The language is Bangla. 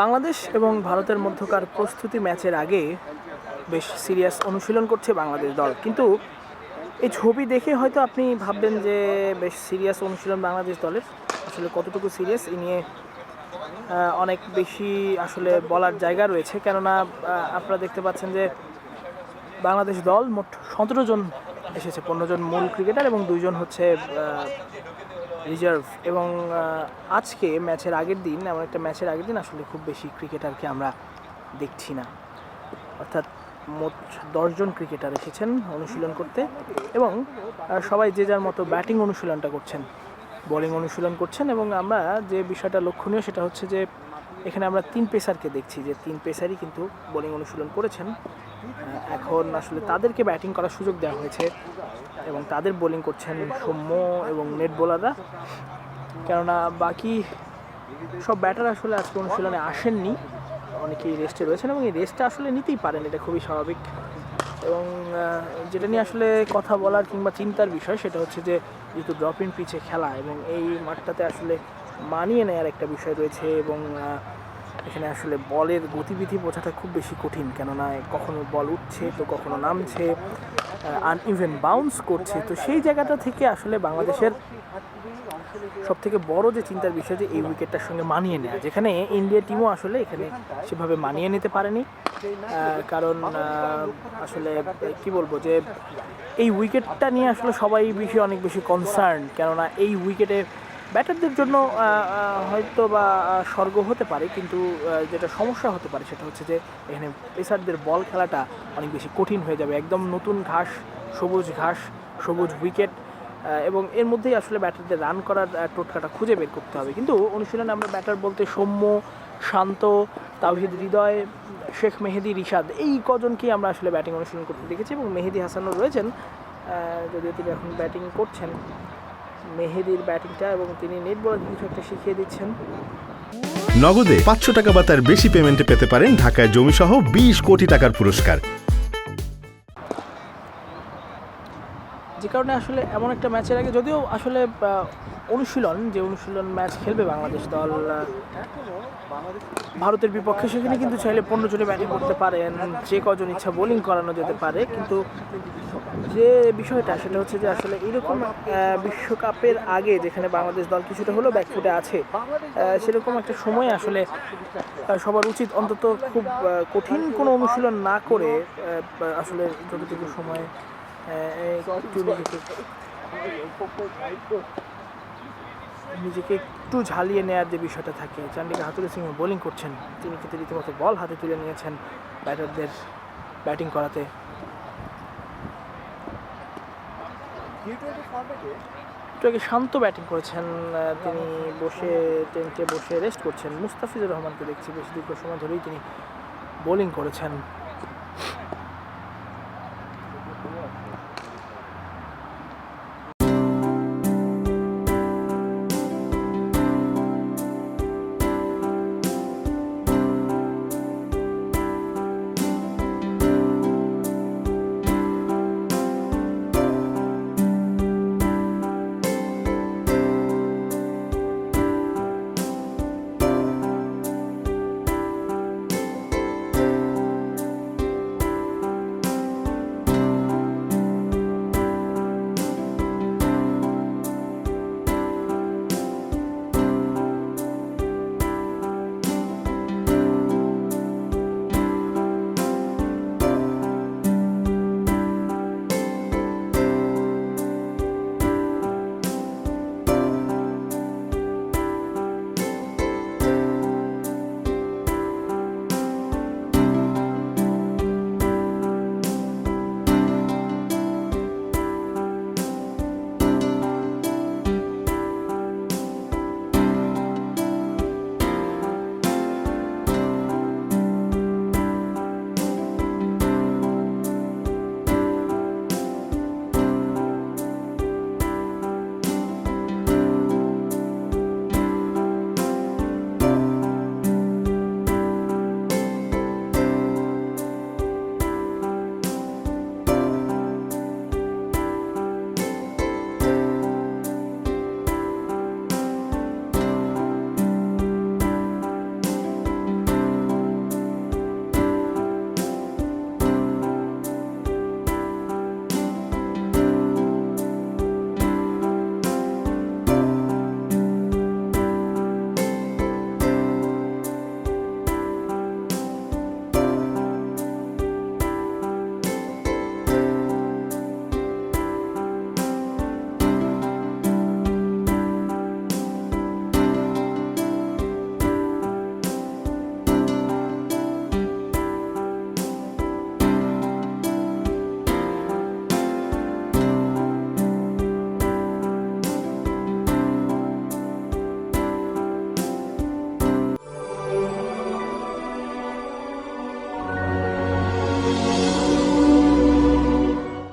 বাংলাদেশ এবং ভারতের মধ্যকার প্রস্তুতি ম্যাচের আগে বেশ সিরিয়াস অনুশীলন করছে বাংলাদেশ দল। কিন্তু এই ছবি দেখে হয়তো আপনি ভাববেন যে বেশ সিরিয়াস অনুশীলন বাংলাদেশ দলের। আসলে কতটুকু সিরিয়াস এই নিয়ে অনেক বেশি আসলে বলার জায়গা রয়েছে। কেননা আপনারা দেখতে পাচ্ছেন যে বাংলাদেশ দল মোট সতেরো জন এসেছে, পনেরো জন মূল ক্রিকেটার এবং দুইজন হচ্ছে রিজার্ভ এবং আজকে ম্যাচের আগের দিন, এমন একটা ম্যাচের আগের দিন আসলে খুব বেশি ক্রিকেটারকে আমরা দেখছি না। অর্থাৎ মোট দশজন ক্রিকেটার এসেছেন অনুশীলন করতে এবং সবাই যে যার মতো ব্যাটিং অনুশীলনটা করছেন, বোলিং অনুশীলন করছেন এবং আমরা যে বিষয়টা লক্ষণীয় সেটা হচ্ছে যে এখানে আমরা তিন পেসারকে দেখছি, যে তিন পেসারই কিন্তু বোলিং অনুশীলন করেছেন। এখন আসলে তাদেরকে ব্যাটিং করার সুযোগ দেওয়া হয়েছে এবং তাদের বোলিং করছেন সৌম্য এবং নেট বোলাররা কেননা বাকি সব ব্যাটার আসলে আজকে অনুশীলনে আসেননি। অনেকেই রেস্টে রয়েছেন এবং এই রেস্টটা আসলে নিতেই পারেন, এটা খুবই স্বাভাবিক। এবং যেটা নিয়ে আসলে কথা বলার কিংবা চিন্তার বিষয় সেটা হচ্ছে যে, যেহেতু ড্রপ ইন পিচে খেলা এবং এই মাঠটাতে আসলে মানিয়ে নেয়ার একটা বিষয় রয়েছে এবং এখানে আসলে বলের গতিবিধি বোঝাটা খুব বেশি কঠিন, কেননা কখনো বল উঠছে তো কখনো নামছে আনইভেন বাউন্স করছে। তো সেই জায়গাটা থেকে আসলে বাংলাদেশের সব থেকে বড় যে চিন্তার বিষয় যে এই উইকেটটার সঙ্গে মানিয়ে নেওয়া যেখানে ইন্ডিয়া টিমও আসলে এখানে সেভাবে মানিয়ে নিতে পারেনি। কারণ আসলে কি বলব যে এই উইকেটটা নিয়ে আসলে সবাই বেশি, অনেক বেশি কনসার্ন কেননা এই উইকেটে ব্যাটারদের জন্য হয়তো বা স্বর্গ হতে পারে, কিন্তু যেটা সমস্যা হতে পারে সেটা হচ্ছে যে, এখানে পেসারদের বল খেলাটা অনেক বেশি কঠিন হয়ে যাবে। একদম নতুন ঘাস, সবুজ ঘাস, সবুজ উইকেট এবং এর মধ্যেই আসলে ব্যাটারদের রান করার টোটকাটা খুঁজে বের করতে হবে। কিন্তু অনুশীলনে আমরা ব্যাটার বলতে সৌম্য, শান্ত, তাওহিদ হৃদয়, শেখ মেহেদি, রিশাদ, এই কজনকেই আমরা আসলে ব্যাটিং অনুশীলন করতে দেখেছি এবং মেহেদি হাসানও রয়েছেন যদিও তিনি এখন ব্যাটিং করছেন। মেহেদির ব্যাটিংটা এবং তিনি নেট বল কিছু একটা শিখিয়ে দিচ্ছেন। নগদে পাঁচশো টাকা বা তার বেশি পেমেন্টে পেতে পারেন ঢাকায় জমিসহ বিশ কোটি টাকার পুরস্কার। যে কারণে আসলে এমন একটা ম্যাচের আগে যদিও আসলে অনুশীলন, যে অনুশীলন ম্যাচ খেলবে বাংলাদেশ দল ভারতের বিপক্ষে, সেখানে কিন্তু চাইলে পনেরো জনে ব্যাটিং করতে পারেন, যে কজন ইচ্ছা বোলিং করানো যেতে পারে। কিন্তু যে বিষয়টা, সেটা হচ্ছে যে আসলে এরকম বিশ্বকাপের আগে যেখানে বাংলাদেশ দল কিছুটা হলেও ব্যাকফুটে আছে সেরকম একটা সময় আসলে সবার উচিত অন্তত খুব কঠিন কোনো অনুশীলন না করে আসলে যতটুকু সময় নিজেকে একটু ঝালিয়ে নেওয়ার যে বিষয়টা থাকে, চান্ডিকা হাতুরে সিং বোলিং করছেন, তিনি কিন্তু রীতিমতো বল হাতে তুলে নিয়েছেন ব্যাটারদের ব্যাটিং করাতে। একটু শান্ত ব্যাটিং করেছেন তিনি বসে, টেন্টে বসে রেস্ট করছেন। মুস্তাফিজুর রহমানকে দেখছি, বেশ দীর্ঘ সময় ধরেই তিনি বোলিং করেছেন।